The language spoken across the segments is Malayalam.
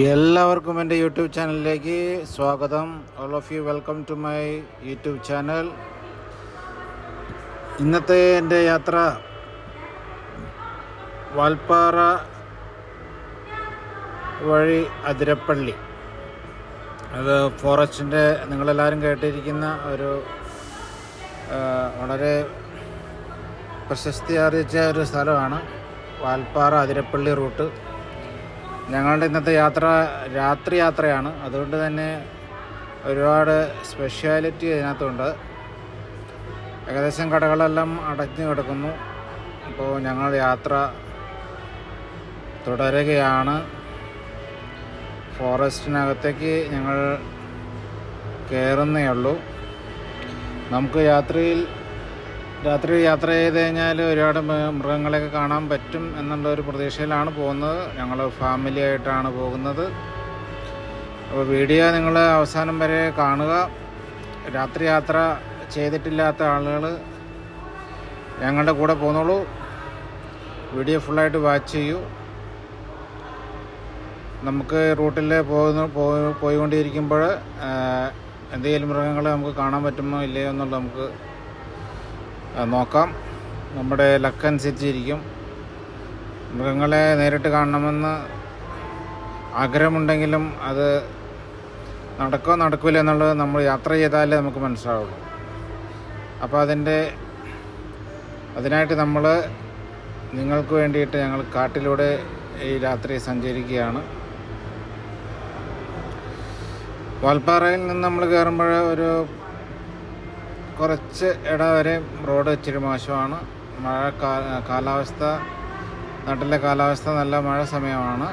എല്ലാവർക്കും എന്റെ യൂട്യൂബ് ചാനലിലേക്ക് സ്വാഗതം. All of you welcome to my YouTube channel. ഇന്നത്തെ എന്റെ യാത്ര വാൽപ്പാറ വഴി അതിരപ്പള്ളി. അത് ഫോറസ്റ്റിന്റെ നിങ്ങളെല്ലാവരും കേട്ടിരിക്കുന്ന ഒരു വളരെ പ്രശസ്തി ആർജിച്ച ഒരു സ്ഥലമാണ് വാൽപ്പാറ അതിരപ്പള്ളി റൂട്ട്. ഞങ്ങളുടെ ഇന്നത്തെ യാത്ര രാത്രി യാത്രയാണ്. അതുകൊണ്ട് തന്നെ ഒരുപാട് സ്പെഷ്യാലിറ്റി അതിനകത്തുണ്ട്. ഏകദേശം കടകളെല്ലാം അടഞ്ഞു കിടക്കുന്നു. അപ്പോൾ ഞങ്ങൾ യാത്ര തുടരുകയാണ്. ഫോറസ്റ്റിനകത്തേക്ക് ഞങ്ങൾ കയറുന്നേ ഉള്ളൂ. നമുക്ക് യാത്രയിൽ രാത്രി യാത്ര ചെയ്ത് കഴിഞ്ഞാൽ ഒരുപാട് മൃഗങ്ങളെയൊക്കെ കാണാൻ പറ്റും എന്നുള്ള ഒരു പ്രതീക്ഷയിലാണ് പോകുന്നത്. ഞങ്ങൾ ഫാമിലി ആയിട്ടാണ് പോകുന്നത്. അപ്പോൾ വീഡിയോ നിങ്ങൾ അവസാനം വരെ കാണുക. രാത്രി യാത്ര ചെയ്തിട്ടില്ലാത്ത ആളുകൾ ഞങ്ങളുടെ കൂടെ പോന്നോളൂ. വീഡിയോ ഫുള്ളായിട്ട് വാച്ച് ചെയ്യൂ. നമുക്ക് റൂട്ടിൽ പോകുന്ന പോയി- പോയിക്കൊണ്ടിരിക്കുമ്പോൾ എന്തെങ്കിലും മൃഗങ്ങളെ നമുക്ക് കാണാൻ പറ്റുമോ ഇല്ലയോ എന്നുള്ളത് നമുക്ക് നോക്കാം. നമ്മുടെ ലക്ക് അനുസരിച്ചിരിക്കും മൃഗങ്ങളെ നേരിട്ട് കാണണമെന്ന് ആഗ്രഹമുണ്ടെങ്കിലും അത് നടക്കോ നടക്കില്ല എന്നുള്ളത് നമ്മൾ യാത്ര ചെയ്താലേ നമുക്ക് മനസ്സിലാവുള്ളൂ. അപ്പോൾ അതിന്റെ അതിനായിട്ട് നമ്മൾ നിങ്ങൾക്ക് വേണ്ടിയിട്ട് ഞങ്ങൾ കാട്ടിലൂടെ ഈ രാത്രി സഞ്ചരിക്കുകയാണ്. വാൽപ്പാറയിൽ നിന്ന് നമ്മൾ കയറുമ്പോൾ ഒരു കുറച്ച് ഇട വരെ റോഡ് ഇച്ചിരി മോശമാണ്. മഴ കാലാവസ്ഥ നാട്ടിലെ കാലാവസ്ഥ നല്ല മഴ സമയമാണ്.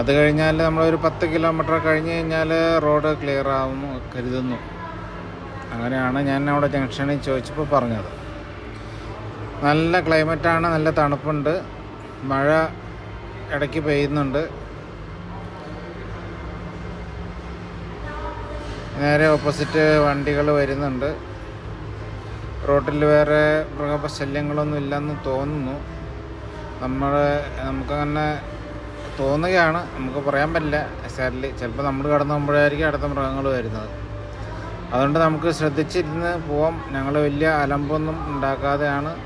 അത് കഴിഞ്ഞാൽ നമ്മളൊരു പത്ത് കിലോമീറ്റർ കഴിഞ്ഞ് കഴിഞ്ഞാൽ റോഡ് ക്ലിയർ ആവുന്നു കരുതുന്നു. അങ്ങനെയാണ് ഞാൻ അവിടെ ജംഗ്ഷനിൽ ചോദിച്ചപ്പോൾ പറഞ്ഞത്. നല്ല ക്ലൈമറ്റാണ് നല്ല തണുപ്പുണ്ട്. മഴ ഇടയ്ക്ക് പെയ്യുന്നുണ്ട്. നേരെ ഓപ്പോസിറ്റ് വണ്ടികൾ വരുന്നുണ്ട്. റോട്ടിൽ വേറെ മൃഗശല്യങ്ങളൊന്നും ഇല്ലെന്ന് തോന്നുന്നു. നമ്മൾ നമുക്കങ്ങനെ തോന്നുകയാണ്. നമുക്ക് പറയാൻ പറ്റില്ല. എക്സാക്ട്ലി ചിലപ്പോൾ നമ്മൾ കടന്നു പോകുമ്പോഴായിരിക്കും അടുത്ത മൃഗങ്ങൾ വരുന്നത്. അതുകൊണ്ട് നമുക്ക് ശ്രദ്ധിച്ചിരുന്ന് പോവാം. ഞങ്ങൾ വലിയ അലമ്പൊന്നും ഉണ്ടാക്കാതെയാണ്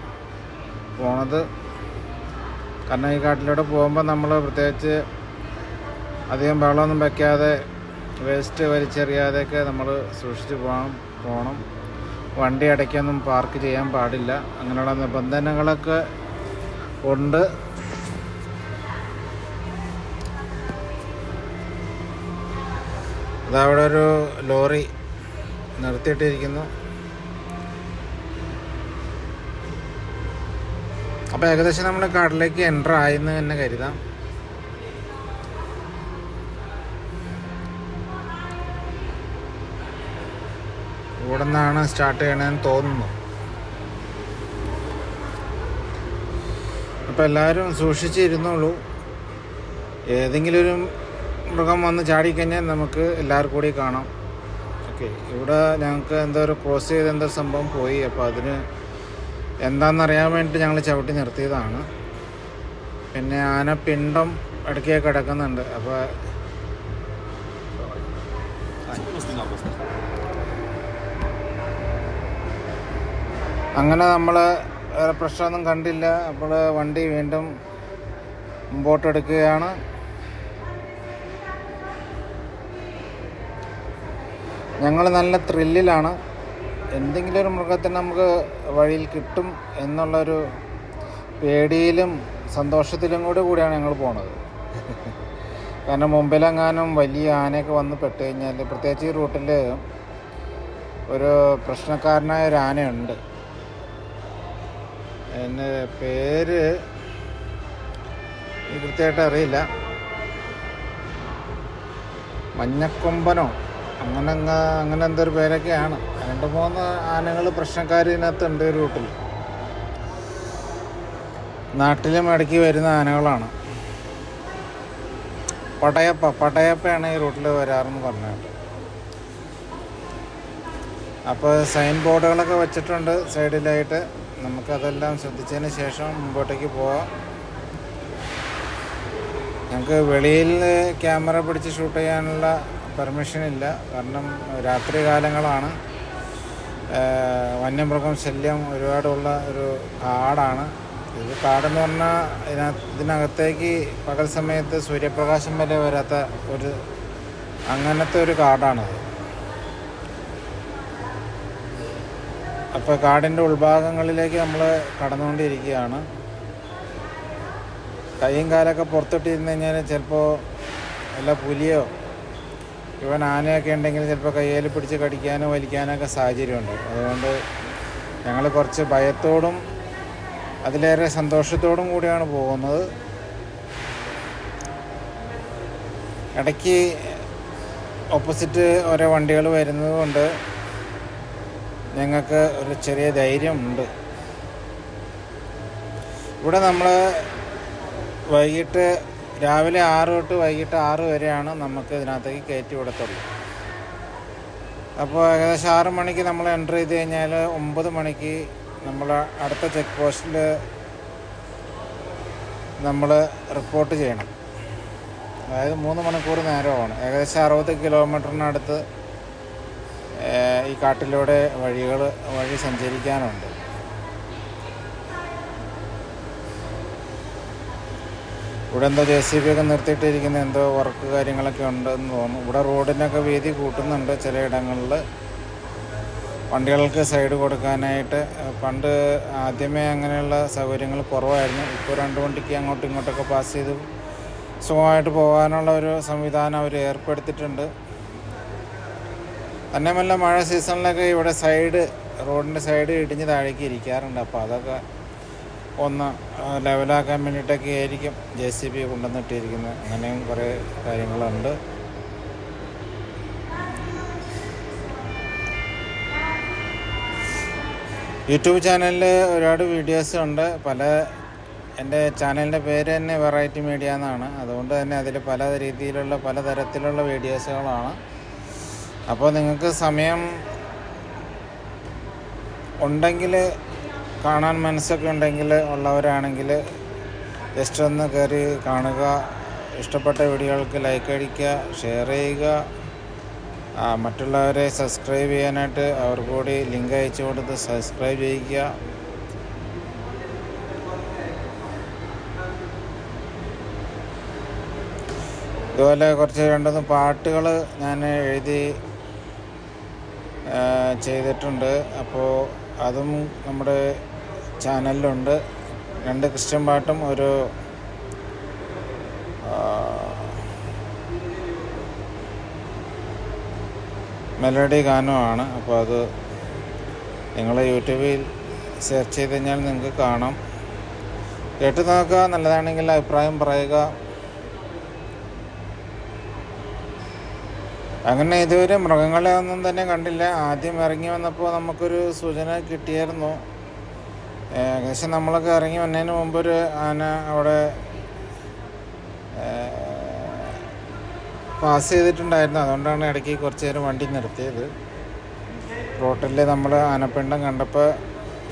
പോണത്. കാരണം ഈ കാട്ടിലൂടെ പോകുമ്പോൾ നമ്മൾ പ്രത്യേകിച്ച് അധികം വെള്ളമൊന്നും വയ്ക്കാതെ വേസ്റ്റ് വലിച്ചെറിയാതെയൊക്കെ നമ്മൾ സൂക്ഷിച്ച് പോകണം പോകണം വണ്ടി അടയ്ക്കൊന്നും പാർക്ക് ചെയ്യാൻ പാടില്ല. അങ്ങനെയുള്ള നിബന്ധനകളൊക്കെ ഉണ്ട്. അതവിടെ ഒരു ലോറി നിർത്തിയിട്ടിരിക്കുന്നു. അപ്പോൾ ഏകദേശം നമ്മൾ കടലിലേക്ക് എന്റർ ആയെന്ന് തന്നെ കരുതാം. ഇവിടെ നിന്നാണ് സ്റ്റാർട്ട് ചെയ്യണമെന്ന് തോന്നുന്നു. അപ്പോൾ എല്ലാവരും സൂക്ഷിച്ചിരുന്നോളൂ. ഏതെങ്കിലും ഒരു മൃഗം വന്ന് ചാടിക്കഴിഞ്ഞാൽ നമുക്ക് എല്ലാവർക്കും കൂടി കാണാം. ഓക്കെ ഇവിടെ ഞങ്ങൾക്ക് എന്തോ ഒരു ക്രോസ് ചെയ്ത് എന്തോ സംഭവം പോയി. അപ്പോൾ അതിന് എന്താണെന്നറിയാൻ വേണ്ടിയിട്ട് ഞങ്ങൾ ചവിട്ടി നിർത്തിയതാണ്. പിന്നെ ആന പിണ്ടം ഇടയ്ക്ക് കിടക്കുന്നുണ്ട്. അപ്പോൾ അങ്ങനെ നമ്മൾ വേറെ പ്രശ്നമൊന്നും കണ്ടില്ല. അപ്പോൾ വണ്ടി വീണ്ടും മുമ്പോട്ടെടുക്കുകയാണ് ഞങ്ങൾ നല്ല ത്രില്ലിലാണ് എന്തെങ്കിലും ഒരു മൃഗത്തിന് നമുക്ക് വഴിയിൽ കിട്ടും എന്നുള്ളൊരു പേടിയിലും സന്തോഷത്തിലും കൂടി കൂടിയാണ് ഞങ്ങൾ പോണത്. കാരണം മുമ്പിലെങ്ങാനും വലിയ ആനയൊക്കെ വന്ന് പെട്ട് കഴിഞ്ഞാൽ പ്രത്യേകിച്ച് ഈ റൂട്ടിൽ ഒരു പ്രശ്നക്കാരനായ ഒരു ആനയുണ്ട്. എന്റെ പേര് കൃത്യമായിട്ട് അറിയില്ല. മഞ്ഞക്കൊമ്പനോ അങ്ങനെ അങ്ങ് അങ്ങനെ എന്തൊരു പേരൊക്കെയാണ്. രണ്ട് മൂന്ന് ആനകൾ പ്രശ്നക്കാർ ഇതിനകത്തുണ്ട് ഈ വീട്ടിൽ നാട്ടിലും ഇടയ്ക്ക് വരുന്ന ആനകളാണ്. പടയപ്പ പടയപ്പയാണ് ഈ റൂട്ടിൽ വരാറെന്ന് പറഞ്ഞിട്ട് അപ്പോൾ സൈൻ ബോർഡുകളൊക്കെ വെച്ചിട്ടുണ്ട് സൈഡിലായിട്ട്. നമുക്കതെല്ലാം ശ്രദ്ധിച്ചതിന് ശേഷം മുമ്പോട്ടേക്ക് പോവാം. ഞങ്ങൾക്ക് വെളിയിൽ ക്യാമറ പിടിച്ച് ഷൂട്ട് ചെയ്യാനുള്ള പെർമിഷൻ ഇല്ല കാരണം രാത്രി കാലങ്ങളാണ്. വന്യമൃഗം ശല്യം ഒരുപാടുള്ള ഒരു കാടാണ്. ഇത് കാടെന്ന് പറഞ്ഞാൽ ഇതിനകത്ത് ഇതിനകത്തേക്ക് പകൽ സമയത്ത് സൂര്യപ്രകാശം വരെ വരാത്ത ഒരു അങ്ങനത്തെ ഒരു കാടാണത്. അപ്പോൾ കാടിന്റെ ഉൾഭാഗങ്ങളിലേക്ക് നമ്മൾ കടന്നുകൊണ്ടിരിക്കുകയാണ്. കൈയും കാലൊക്കെ പുറത്തിട്ടിരുന്ന് കഴിഞ്ഞാൽ ചിലപ്പോൾ വല്ല പുലിയോ ഇവൻ ആനയൊക്കെ ഉണ്ടെങ്കിൽ ചിലപ്പോൾ കയ്യിൽ പിടിച്ച് കടിക്കാനോ വലിക്കാനോ ഒക്കെ സാഹചര്യമുണ്ട്. അതുകൊണ്ട് ഞങ്ങൾ കുറച്ച് ഭയത്തോടും അതിലേറെ സന്തോഷത്തോടും കൂടിയാണ് പോകുന്നത്. ഇടയ്ക്ക് ഓപ്പോസിറ്റ് ഓരോ വണ്ടികൾ വരുന്നത് കൊണ്ട് ഞങ്ങൾക്ക് ഒരു ചെറിയ ധൈര്യമുണ്ട് ഇവിടെ നമ്മൾ വൈകിട്ട് രാവിലെ ആറ് തൊട്ട് വൈകിട്ട് ആറ് വരെയാണ് നമുക്ക് ഇതിനകത്തേക്ക് കയറ്റി വിടത്തുള്ളൂ. അപ്പോൾ ഏകദേശം ആറ് മണിക്ക് നമ്മൾ എന്റർ ചെയ്ത് കഴിഞ്ഞാൽ ഒമ്പത് മണിക്ക് നമ്മൾ അടുത്ത ചെക്ക് പോസ്റ്റിൽ നമ്മൾ റിപ്പോർട്ട് ചെയ്യണം. അതായത് മൂന്ന് മണിക്കൂർ നേരമാണ്. ഏകദേശം അറുപത് കിലോമീറ്ററിനടുത്ത് ഈ കാട്ടിലൂടെ വഴികൾ വഴി സഞ്ചരിക്കാനുണ്ട്. ഇവിടെ എന്തോ ജെ സി ബി ഒക്കെ നിർത്തിയിട്ടിരിക്കുന്ന എന്തോ വർക്ക് കാര്യങ്ങളൊക്കെ ഉണ്ടെന്ന് തോന്നുന്നു. ഇവിടെ റോഡിനൊക്കെ വീതി കൂട്ടുന്നുണ്ട് ചിലയിടങ്ങളിൽ വണ്ടികൾക്ക് സൈഡ് കൊടുക്കാനായിട്ട്. പണ്ട് ആദ്യമേ അങ്ങനെയുള്ള സൗകര്യങ്ങൾ കുറവായിരുന്നു. ഇപ്പോൾ രണ്ട് വണ്ടിക്ക് അങ്ങോട്ടും ഇങ്ങോട്ടൊക്കെ പാസ് ചെയ്ത് സുഖമായിട്ട് പോകാനുള്ള ഒരു സംവിധാനം അവർ ഏർപ്പെടുത്തിയിട്ടുണ്ട്. തന്നെയുമല്ല മഴ സീസണിലൊക്കെ ഇവിടെ സൈഡ് റോഡിന്റെ സൈഡ് ഇടിഞ്ഞ് താഴേക്ക് ഇരിക്കാറുണ്ട്. അപ്പോൾ അതൊക്കെ ഒന്ന് ലെവലാക്കാൻ വേണ്ടിയിട്ടൊക്കെ ആയിരിക്കും ജെ സി ബി കൊണ്ടുവന്നിട്ടിരിക്കുന്നത്. അങ്ങനെയും കുറേ കാര്യങ്ങളുണ്ട്. യൂട്യൂബ് ചാനലിൽ ഒരുപാട് വീഡിയോസ് ഉണ്ട്. പല എന്റെ ചാനലിന്റെ പേര് തന്നെ വെറൈറ്റി മീഡിയ എന്നാണ്. അതുകൊണ്ട് തന്നെ അതിൽ പല രീതിയിലുള്ള പല തരത്തിലുള്ള വീഡിയോസുകളാണ്. അപ്പോൾ നിങ്ങൾക്ക് സമയം ഉണ്ടെങ്കിൽ കാണാൻ മനസ്സൊക്കെ ഉണ്ടെങ്കിൽ ഉള്ളവരാണെങ്കിൽ ജസ്റ്റ് ഒന്ന് കയറി കാണുക. ഇഷ്ടപ്പെട്ട വീഡിയോകൾക്ക് ലൈക്ക് അടിക്കുക ഷെയർ ചെയ്യുക. മറ്റുള്ളവരെ സബ്സ്ക്രൈബ് ചെയ്യാനായിട്ട് അവർക്ക് കൂടി ലിങ്ക് അയച്ചു കൊടുത്ത് സബ്സ്ക്രൈബ് ചെയ്യിക്കുക. ഇതുപോലെ കുറച്ച് രണ്ടൊന്ന് പാട്ടുകൾ ഞാൻ എഴുതി ചെയ്തിട്ടുണ്ട്. അപ്പോൾ അതും നമ്മുടെ ചാനലിലുണ്ട്. രണ്ട് ക്രിസ്ത്യൻ പാട്ടും ഒരു മെലഡി ഗാനമാണ് അപ്പോൾ അത് നിങ്ങൾ യൂട്യൂബിൽ സെർച്ച് ചെയ്ത് കഴിഞ്ഞാൽ നിങ്ങൾക്ക് കാണാം. കേട്ട് നോക്കുക നല്ലതാണെങ്കിൽ അഭിപ്രായം പറയുക. അങ്ങനെ ഇതുവരെ മൃഗങ്ങളെ ഒന്നും തന്നെ കണ്ടില്ല. ആദ്യം ഇറങ്ങി വന്നപ്പോൾ നമുക്കൊരു സൂചന കിട്ടിയായിരുന്നു. ഏകദേശം നമ്മളൊക്കെ ഇറങ്ങി വന്നതിന് മുമ്പ് ഒരു ആന അവിടെ പാസ് ചെയ്തിട്ടുണ്ടായിരുന്നു. അതുകൊണ്ടാണ് ഇടയ്ക്ക് കുറച്ച് നേരം വണ്ടി നിർത്തിയത്. റോട്ടിൽ നമ്മൾ ആനപ്പിണ്ടം കണ്ടപ്പോൾ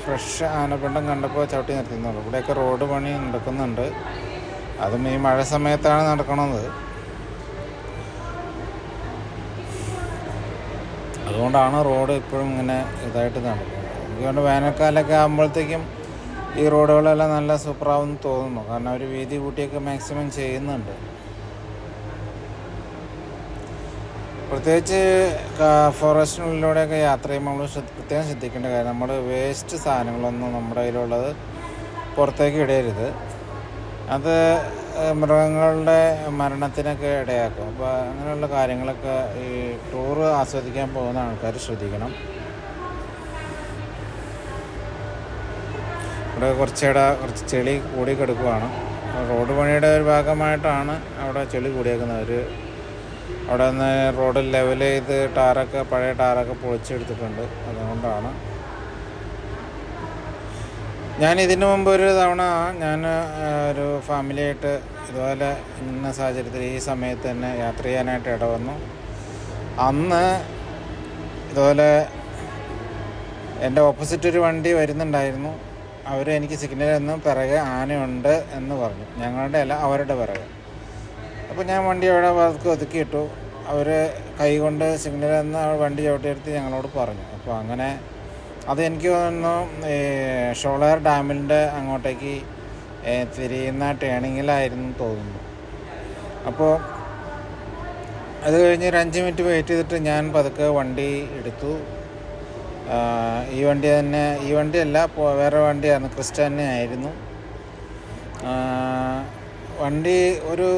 ഫ്രഷ് ആനപ്പിണ്ടം കണ്ടപ്പോൾ ചവിട്ടി നിർത്തുന്നുള്ളൂ ഇവിടെയൊക്കെ റോഡ് പണി നടക്കുന്നുണ്ട്. അതും ഈ മഴ സമയത്താണ് നടക്കണത്. അതുകൊണ്ടാണ് റോഡ് ഇപ്പോഴും ഇങ്ങനെ ഇതായിട്ട് നടക്കുന്നത്. അതുകൊണ്ട് വേനൽക്കാലമൊക്കെ ആകുമ്പോഴത്തേക്കും ഈ റോഡുകളെല്ലാം നല്ല സൂപ്പറാവുമെന്ന് തോന്നുന്നു. കാരണം അവർ വീതി കൂട്ടിയൊക്കെ മാക്സിമം ചെയ്യുന്നുണ്ട്. പ്രത്യേകിച്ച് ഫോറസ്റ്റിനുള്ളിലൂടെയൊക്കെ യാത്ര ചെയ്യുമ്പോൾ നമ്മൾ പ്രത്യേകം ശ്രദ്ധിക്കേണ്ട കാര്യം നമ്മൾ വേസ്റ്റ് സാധനങ്ങളൊന്നും നമ്മുടെ കയ്യിലുള്ളത് പുറത്തേക്ക് ഇടരുത്. അത് മൃഗങ്ങളുടെ മരണത്തിനൊക്കെ ഇടയാക്കും. അപ്പോൾ അങ്ങനെയുള്ള കാര്യങ്ങളൊക്കെ ഈ ടൂറ് ആസ്വദിക്കാൻ പോകുന്ന ആൾക്കാർ ശ്രദ്ധിക്കണം. ഇവിടെ കുറച്ചിടെ കുറച്ച് ചെളി കൂടി കിടക്കുവാണ്. റോഡ് പണിയുടെ ഒരു ഭാഗമായിട്ടാണ് അവിടെ ചെളി കൂടിയേക്കുന്നത്. ഒരു അവിടെ നിന്ന് റോഡ് ലെവൽ ചെയ്ത് ടാറൊക്കെ പഴയ ടാറൊക്കെ പൊളിച്ചെടുത്തിട്ടുണ്ട്. അതുകൊണ്ടാണ് ഞാൻ ഇതിനു മുമ്പ് ഒരു തവണ ഞാൻ ഒരു ഫാമിലിയായിട്ട് ഇതുപോലെ ഇന്ന സാഹചര്യത്തിൽ ഈ സമയത്ത് തന്നെ യാത്ര ചെയ്യാനായിട്ട് ഇടവന്നു അന്ന് ഇതുപോലെ എന്റെ ഓപ്പോസിറ്റ് ഒരു വണ്ടി വരുന്നുണ്ടായിരുന്നു. അവർ എനിക്ക് സിഗ്നൽ എന്ന് പിറകെ ആനയുണ്ട് എന്ന് പറഞ്ഞു. ഞങ്ങളുടെ അല്ല അവരുടെ പിറകെ. അപ്പോൾ ഞാൻ വണ്ടി അവിടെ പതുക്കെ ഒതുക്കിയിട്ടു അവർ കൈകൊണ്ട് സിഗ്നൽ എന്ന് വണ്ടി ചവിട്ടിയെടുത്ത് ഞങ്ങളോട് പറഞ്ഞു. അപ്പോൾ അങ്ങനെ അത് എനിക്ക് തോന്നുന്നു ഷോളയാർ ഡാമിന്റെ അങ്ങോട്ടേക്ക് തിരിയുന്ന ടേണിങ്ങിലായിരുന്നു തോന്നുന്നു. അപ്പോൾ അത് കഴിഞ്ഞ് ഒരു അഞ്ച് മിനിറ്റ് വെയിറ്റ് ചെയ്തിട്ട് ഞാൻ പതുക്കെ വണ്ടി എടുത്തു. ഈ വണ്ടി തന്നെ ഈ വണ്ടിയല്ല വേറെ വണ്ടിയായിരുന്നു ക്രിസ്റ്റ തന്നെ ആയിരുന്നു. വണ്ടി ഒരു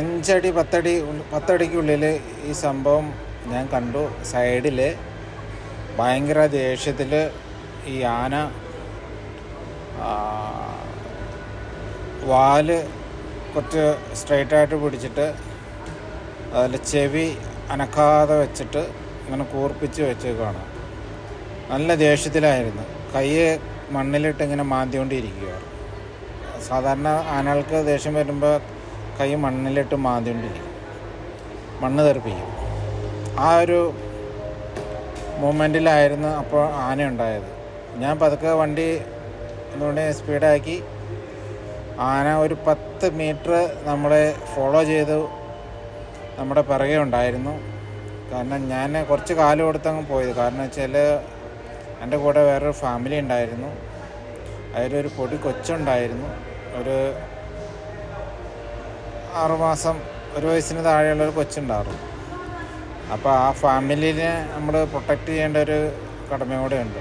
അഞ്ചടി പത്തടി പത്തടിക്കുള്ളിൽ ഈ സംഭവം ഞാൻ കണ്ടു സൈഡിൽ ഭയങ്കര ദേഷ്യത്തിൽ ഈ ആന വാൽ കുറച്ച് സ്ട്രൈറ്റായിട്ട് പിടിച്ചിട്ട് അതിൽ ചെവി അനക്കാതെ വെച്ചിട്ട് ഇങ്ങനെ കൂർപ്പിച്ച് വെച്ചേക്കാണ് നല്ല ദേഷ്യത്തിലായിരുന്നു. കൈ മണ്ണിലിട്ട് ഇങ്ങനെ മാന്തിക്കൊണ്ടിരിക്കുകയാണ് സാധാരണ ആനകൾക്ക് ദേഷ്യം വരുമ്പോൾ കൈ മണ്ണിലിട്ട് മാന്തിക്കൊണ്ടിരിക്കും. മണ്ണ് തെറിപ്പിക്കും. ആ ഒരു മൂമെന്റിലായിരുന്നു അപ്പോൾ ആന ഉണ്ടായത് ഞാൻ പതുക്കെ വണ്ടി ഒന്നുകൂടി സ്പീഡാക്കി. ആന ഒരു പത്ത് മീറ്റർ നമ്മളെ ഫോളോ ചെയ്തു. നമ്മുടെ പിറകെ ഉണ്ടായിരുന്നു. കാരണം ഞാൻ കുറച്ച് കാലം കൊടുത്തങ്ങ് പോയത്. കാരണം വെച്ചാൽ എന്റെ കൂടെ വേറൊരു ഫാമിലി ഉണ്ടായിരുന്നു. അതിലൊരു പൊടി കൊച്ചുണ്ടായിരുന്നു. ഒരു ആറുമാസം ഒരു വയസ്സിന് താഴെയുള്ളൊരു കൊച്ചുണ്ടായിരുന്നു. അപ്പോൾ ആ ഫാമിലിനെ നമ്മൾ പ്രൊട്ടക്റ്റ് ചെയ്യേണ്ട ഒരു കടമ കൂടെ ഉണ്ട്.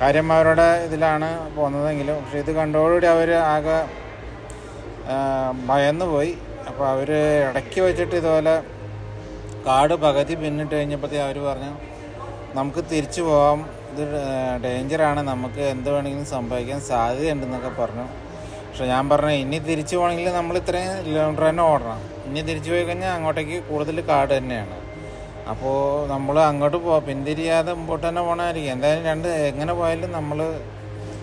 കാര്യം അവരുടെ ഇതിലാണ് പോകുന്നതെങ്കിലും പക്ഷേ ഇത് കണ്ടോടുകൂടി അവർ ആകെ ഭയന്നു പോയി അപ്പോൾ അവർ ഇടയ്ക്ക് വെച്ചിട്ട് ഇതുപോലെ കാട് പകുതി പിന്നിട്ട് കഴിഞ്ഞപ്പോഴത്തേ അവർ പറഞ്ഞു നമുക്ക് തിരിച്ചു പോകാം ഇത് ഡേഞ്ചറാണ് നമുക്ക് എന്ത് വേണമെങ്കിലും സംഭവിക്കാൻ സാധ്യതയുണ്ടെന്നൊക്കെ പറഞ്ഞു. പക്ഷെ ഞാൻ പറഞ്ഞു ഇനി തിരിച്ചു പോകണമെങ്കിൽ നമ്മൾ ഇത്രയും കിലോമീറ്റർ തന്നെ ഓടണം. ഇനി തിരിച്ചു പോയി കഴിഞ്ഞാൽ അങ്ങോട്ടേക്ക് കൂടുതൽ കാട് തന്നെയാണ്. അപ്പോൾ നമ്മൾ അങ്ങോട്ട് പോ പിന്തിരിയാതെ മുമ്പോട്ട് തന്നെ പോകണമായിരിക്കും. എന്തായാലും രണ്ട് എങ്ങനെ പോയാലും നമ്മൾ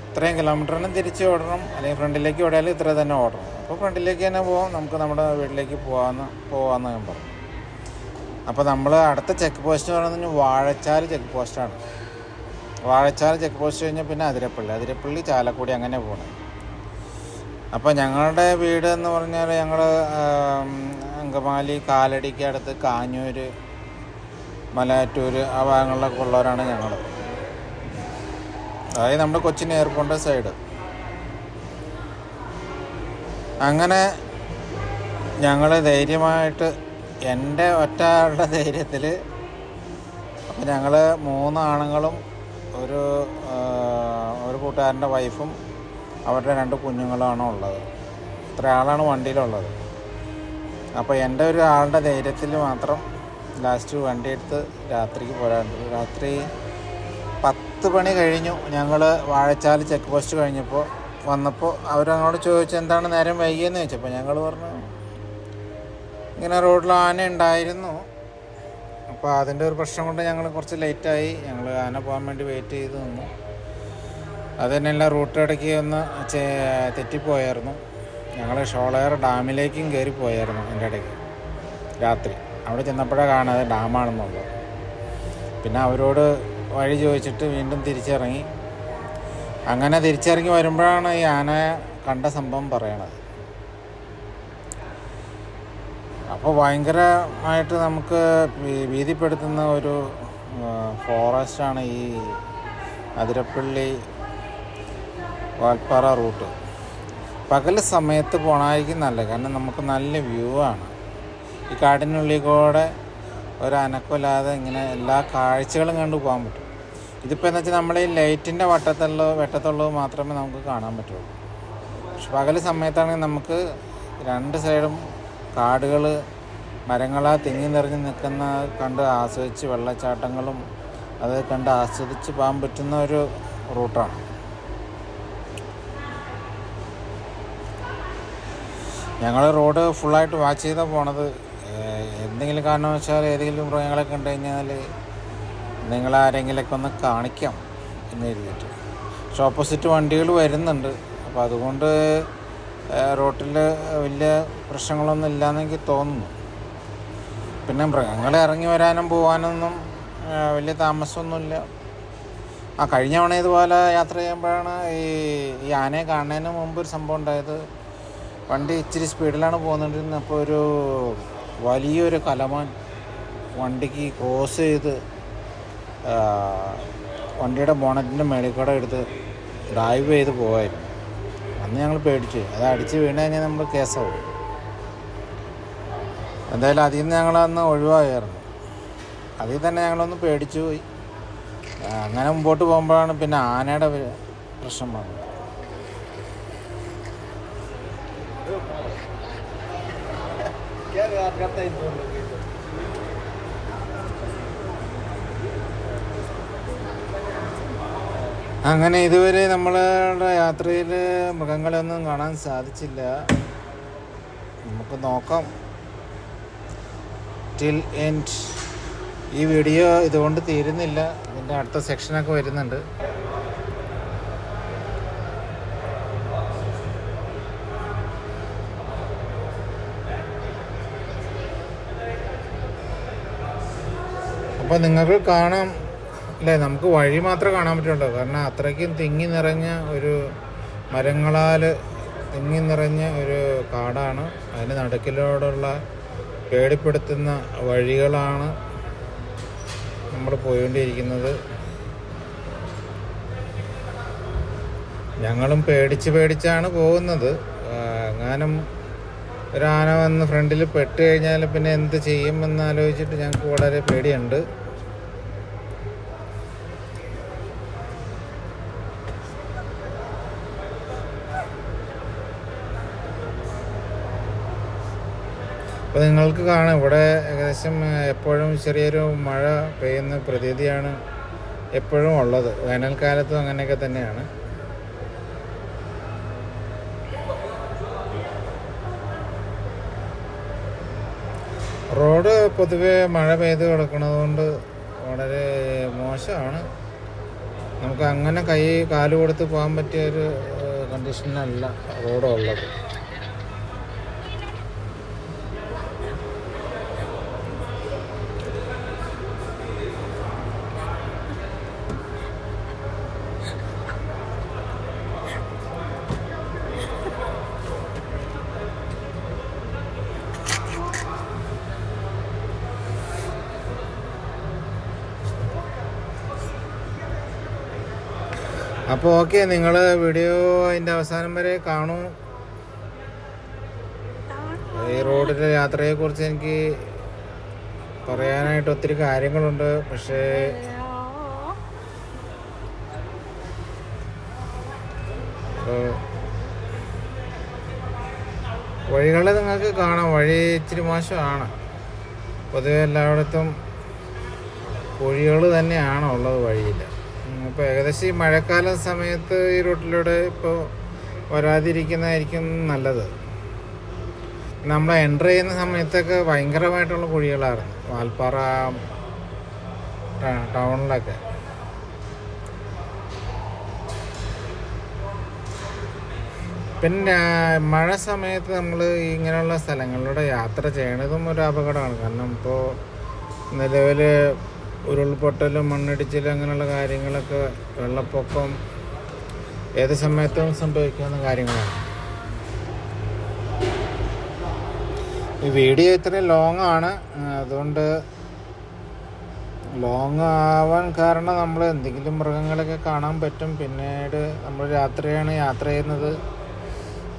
ഇത്രയും കിലോമീറ്റർ തന്നെ തിരിച്ച് ഓടണം. അല്ലെങ്കിൽ ഫ്രണ്ടിലേക്ക് ഓടിയാലും ഇത്ര തന്നെ ഓടണം. അപ്പോൾ ഫ്രണ്ടിലേക്ക് തന്നെ പോകാം നമുക്ക് നമ്മുടെ വീട്ടിലേക്ക് പോകാമെന്ന് പോകാമെന്ന് ഞാൻ പറഞ്ഞു. അപ്പോൾ നമ്മൾ അടുത്ത ചെക്ക് പോസ്റ്റ് എന്ന് പറയുന്നത് വാഴച്ചാൽ ചെക്ക് പോസ്റ്റാണ് വാഴച്ചാൽ ചെക്ക് പോസ്റ്റ് കഴിഞ്ഞാൽ പിന്നെ അതിരപ്പള്ളി. അതിരപ്പള്ളി ചാലക്കുടി അങ്ങനെ പോകണം അപ്പോൾ ഞങ്ങളുടെ വീട് എന്ന് പറഞ്ഞാൽ ഞങ്ങൾ അങ്കമാലി കാലടിക്ക് അടുത്ത് കാഞ്ഞൂർ മലയാറ്റൂർ ആ ഭാഗങ്ങളിലൊക്കെ ഉള്ളവരാണ് ഞങ്ങൾ അതായത് നമ്മുടെ കൊച്ചിൻ എയർപോർട്ട് സൈഡ്. അങ്ങനെ ഞങ്ങൾ ധൈര്യമായിട്ട് എന്റെ ഒറ്റ ആളുടെ ധൈര്യത്തിൽ അപ്പം ഞങ്ങൾ മൂന്ന് ആണുങ്ങളും ഒരു ഒരു കൂട്ടുകാരന്റെ വൈഫും അവരുടെ രണ്ട് കുഞ്ഞുങ്ങളാണ് ഉള്ളത്? ഇത്ര ആളാണ് വണ്ടിയിലുള്ളത്. അപ്പോൾ എന്റെ ഒരു ആളുടെ ധൈര്യത്തിൽ മാത്രം ലാസ്റ്റ് വണ്ടി എടുത്ത് രാത്രിക്ക് പോരാണ്ട് രാത്രി പത്ത് പണി കഴിഞ്ഞു. ഞങ്ങൾ വാഴച്ചാൽ ചെക്ക് പോസ്റ്റ് കഴിഞ്ഞപ്പോൾ വന്നപ്പോൾ അവരങ്ങോട്ട് ചോദിച്ചു എന്താണ് നേരം വൈകിയെന്ന്? ചോദിച്ചപ്പോൾ ഞങ്ങൾ പറഞ്ഞു ഇങ്ങനെ റോഡിൽ ആന ഉണ്ടായിരുന്നു. അപ്പോൾ അതിന്റെ ഒരു പ്രശ്നം കൊണ്ട് ഞങ്ങൾ കുറച്ച് ലേറ്റായി ഞങ്ങൾ ആന പോകാൻ വേണ്ടി വെയിറ്റ് ചെയ്ത് നിന്നു. അത് റൂട്ട് ഇടയ്ക്ക് ഒന്ന് തെറ്റിപ്പോയായിരുന്നു. ഞങ്ങൾ ഷോളയർ ഡാമിലേക്കും കയറി പോയായിരുന്നു എന്റെ ഇടയ്ക്ക്. രാത്രി. അവിടെ ചെന്നപ്പോഴാണ് കാണാതെ ഡാമാണെന്നുള്ളത്. പിന്നെ അവരോട് വഴി ചോദിച്ചിട്ട് വീണ്ടും തിരിച്ചിറങ്ങി. അങ്ങനെ തിരിച്ചിറങ്ങി വരുമ്പോഴാണ് ഈ ആന കണ്ട സംഭവം പറയണത്. അപ്പോൾ ഭയങ്കരമായിട്ട് നമുക്ക് ഭീതിപ്പെടുത്തുന്ന ഒരു ഫോറസ്റ്റാണ് ഈ അതിരപ്പള്ളി വാൽപ്പാറ റൂട്ട്. പകൽ സമയത്ത് പോണായിരിക്കും നല്ലത്. കാരണം നമുക്ക് നല്ല വ്യൂ ആണ്. ഈ കാടിനുള്ളിൽ കൂടെ ഒരു അനക്കമില്ലാതെ ഇങ്ങനെ എല്ലാ കാഴ്ചകളും കണ്ടു പോകാൻ പറ്റും. ഇതിപ്പോൾ എന്ന് വെച്ചാൽ നമ്മൾ ഈ ലൈറ്റിന്റെ വട്ടത്തുള്ള വെട്ടത്തുള്ളത് മാത്രമേ നമുക്ക് കാണാൻ പറ്റുള്ളൂ. പക്ഷെ പകൽ സമയത്താണെങ്കിൽ നമുക്ക് രണ്ട് സൈഡും കാടുകൾ മരങ്ങളാ തിങ്ങി നിറഞ്ഞ് നിൽക്കുന്ന കണ്ട് ആസ്വദിച്ച് വെള്ളച്ചാട്ടങ്ങളും അത് കണ്ട് ആസ്വദിച്ച് പോകാൻ പറ്റുന്ന ഒരു റൂട്ടാണ്. ഞങ്ങൾ റോഡ് ഫുള്ളായിട്ട് വാച്ച് ചെയ്താൽ പോണത്. എന്തെങ്കിലും കാരണവശാൽ ഏതെങ്കിലും മൃഗങ്ങളെ കണ്ടു കഴിഞ്ഞാൽ നിങ്ങളാരെങ്കിലൊക്കെ ഒന്ന് കാണിക്കാം എന്ന് കരുതിയിട്ട്. പക്ഷെ ഓപ്പോസിറ്റ് വണ്ടികൾ വരുന്നുണ്ട്. അപ്പോൾ അതുകൊണ്ട് റോട്ടിൽ വലിയ പ്രശ്നങ്ങളൊന്നും ഇല്ലയെന്ന് എനിക്ക് തോന്നുന്നു. പിന്നെ മൃഗങ്ങൾ ഇറങ്ങി വരാനും പോകാനൊന്നും വലിയ താമസമൊന്നുമില്ല. ആ കഴിഞ്ഞ തവണ ഇതുപോലെ യാത്ര ചെയ്യുമ്പോഴാണ് ഈ ആനയെ കാണുന്നതിന് മുമ്പ് ഒരു സംഭവം ഉണ്ടായത്. വണ്ടി ഇച്ചിരി സ്പീഡിലാണ് പോകുന്നുണ്ടിരുന്നത് അപ്പോൾ ഒരു വലിയൊരു കലമാൻ വണ്ടിക്ക് ക്രോസ് ചെയ്ത് വണ്ടിയുടെ ബോണറ്റിന്റെ മേളിൽ കൂടെ എടുത്ത് ഡ്രൈവ് ചെയ്ത് പോകായിരുന്നു അന്ന് ഞങ്ങൾ പേടിച്ചു. അത് അടിച്ച് വീണ് കഴിഞ്ഞാൽ നമ്മൾ കേസാവും. എന്തായാലും അതിൽ നിന്ന് ഞങ്ങളന്ന് ഒഴിവായിരുന്നു. അതിൽ തന്നെ ഞങ്ങളൊന്ന് പേടിച്ചു പോയി. അങ്ങനെ മുമ്പോട്ട് പോകുമ്പോഴാണ് പിന്നെ ആനയുടെ പ്രശ്നം വന്നത്. അങ്ങനെ ഇതുവരെ നമ്മളുടെ യാത്രയിൽ മൃഗങ്ങളെയൊന്നും കാണാൻ സാധിച്ചില്ല. നമുക്ക് നോക്കാം. ടിൽ എൻഡ് ഈ വീഡിയോ ഇതുകൊണ്ട് തീരുന്നില്ല. ഇതിന്റെ അടുത്ത സെക്ഷനൊക്കെ വരുന്നുണ്ട്. അപ്പോൾ നിങ്ങൾക്ക് കാണാം അല്ലേ? നമുക്ക് വഴി മാത്രം കാണാൻ പറ്റുള്ളൂ. കാരണം അത്രയ്ക്കും തിങ്ങി നിറഞ്ഞ ഒരു മരങ്ങളാൽ തിങ്ങി നിറഞ്ഞ ഒരു കാടാണ്. അതിന് നടുക്കിലോടുള്ള പേടിപ്പെടുത്തുന്ന വഴികളാണ് നമ്മൾ പോയിക്കൊണ്ടിരിക്കുന്നത്. ഞങ്ങളും പേടിച്ച് പേടിച്ചാണ് പോകുന്നത്. എങ്ങാനും ഒരു ആന വന്ന് ഫ്രണ്ടിൽ പെട്ട് കഴിഞ്ഞാൽ പിന്നെ എന്ത് ചെയ്യുമെന്ന് ആലോചിച്ചിട്ട് ഞങ്ങൾക്ക് വളരെ പേടിയുണ്ട്. അപ്പോൾ നിങ്ങൾക്ക് കാണാം. ഇവിടെ ഏകദേശം എപ്പോഴും ചെറിയൊരു മഴ പെയ്യുന്ന പ്രതീതിയാണ് എപ്പോഴും ഉള്ളത്. വേനൽക്കാലത്തും അങ്ങനെയൊക്കെ തന്നെയാണ്. റോഡ് പൊതുവേ മഴ പെയ്ത് കിടക്കുന്നത് കൊണ്ട് വളരെ മോശമാണ്. നമുക്ക് അങ്ങനെ കൈ കാൽ കൊടുത്ത് പോകാൻ പറ്റിയ ഒരു കണ്ടീഷനിലല്ല റോഡ് ഉള്ളത് അപ്പോൾ ഓക്കെ നിങ്ങൾ വീഡിയോ അതിന്റെ അവസാനം വരെ കാണൂ. ഈ റോഡിലെ യാത്രയെക്കുറിച്ച് എനിക്ക് പറയാനായിട്ട് ഒത്തിരി കാര്യങ്ങളുണ്ട് പക്ഷേ വഴികൾ നിങ്ങൾക്ക് കാണാം വഴി ഇച്ചിരി മോശമാണ്. പൊതുവെ എല്ലായിടത്തും കുഴികൾ തന്നെയാണ് ഉള്ളത് വഴിയിൽ ഇപ്പോൾ ഏകദേശം ഈ മഴക്കാല സമയത്ത് ഈ റൂട്ടിലൂടെ ഇപ്പോൾ വരാതിരിക്കുന്നതായിരിക്കും നല്ലത്. നമ്മൾ എന്റർ ചെയ്യുന്ന സമയത്തൊക്കെ ഭയങ്കരമായിട്ടുള്ള കുഴികളായിരുന്നു. വാൽപ്പാറ ടൗണിലൊക്കെ. പിന്നെ മഴ സമയത്ത് നമ്മൾ ഇങ്ങനെയുള്ള സ്ഥലങ്ങളിലൂടെ യാത്ര ചെയ്യണതും ഒരു അപകടമാണ്. കാരണം ഇപ്പോൾ നിലവിൽ ഉരുൾപൊട്ടലും മണ്ണിടിച്ചിൽ അങ്ങനെയുള്ള കാര്യങ്ങളൊക്കെ വെള്ളപ്പൊക്കം ഏത് സമയത്തും സംഭവിക്കാവുന്ന കാര്യങ്ങളാണ്. ഈ വീഡിയോ ഇത്രയും ലോങ് ആണ്. അതുകൊണ്ട് ലോങ് ആവാൻ കാരണം നമ്മൾ എന്തെങ്കിലും മൃഗങ്ങളൊക്കെ കാണാൻ പറ്റും. പിന്നീട് നമ്മൾ രാത്രിയാണ് യാത്ര ചെയ്യുന്നത്.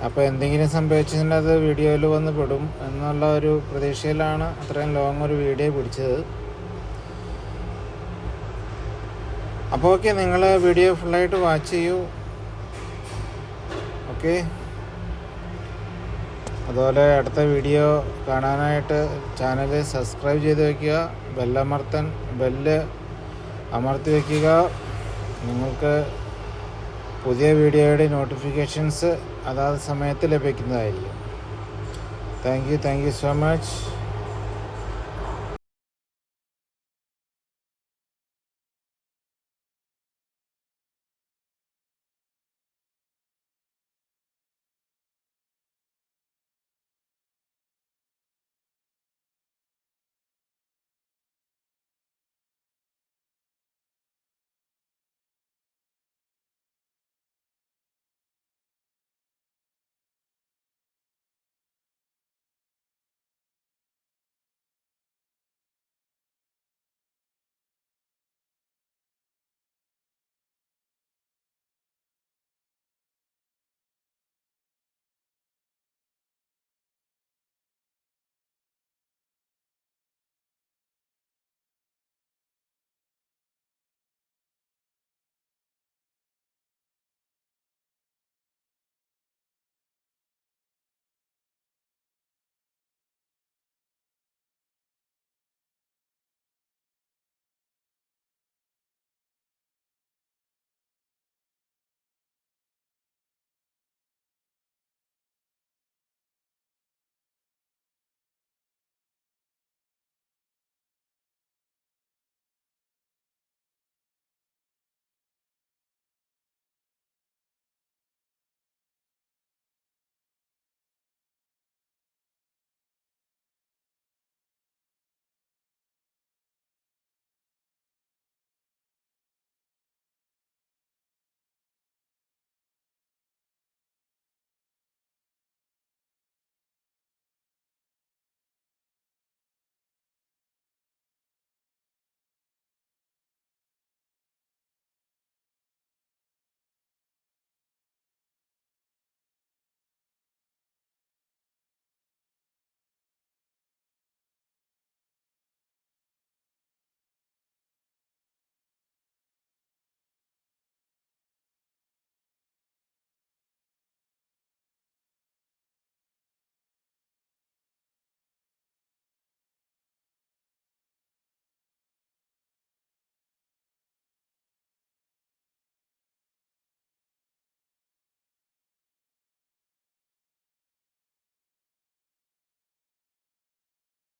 അപ്പോൾ എന്തെങ്കിലും സംഭവിച്ചതിന്റെ അത് വീഡിയോയിൽ വന്ന് പെടും എന്നുള്ള ഒരു പ്രതീക്ഷയിലാണ് അത്രയും ലോങ് ഒരു വീഡിയോ പിടിച്ചത്. അപ്പോൾ ഓക്കെ നിങ്ങൾ വീഡിയോ ഫുള്ളായിട്ട് വാച്ച് ചെയ്യൂ. ഓക്കെ അതുപോലെ അടുത്ത വീഡിയോ കാണാനായിട്ട് ചാനൽ സബ്സ്ക്രൈബ് ചെയ്ത് വയ്ക്കുക ബെല്ലമർത്തൻ ബെല്ല് അമർത്തി വയ്ക്കുക നിങ്ങൾക്ക് പുതിയ വീഡിയോയുടെ നോട്ടിഫിക്കേഷൻസ് അതാത് സമയത്ത് ലഭിക്കുന്നതായിരിക്കും. Thank you thank you so much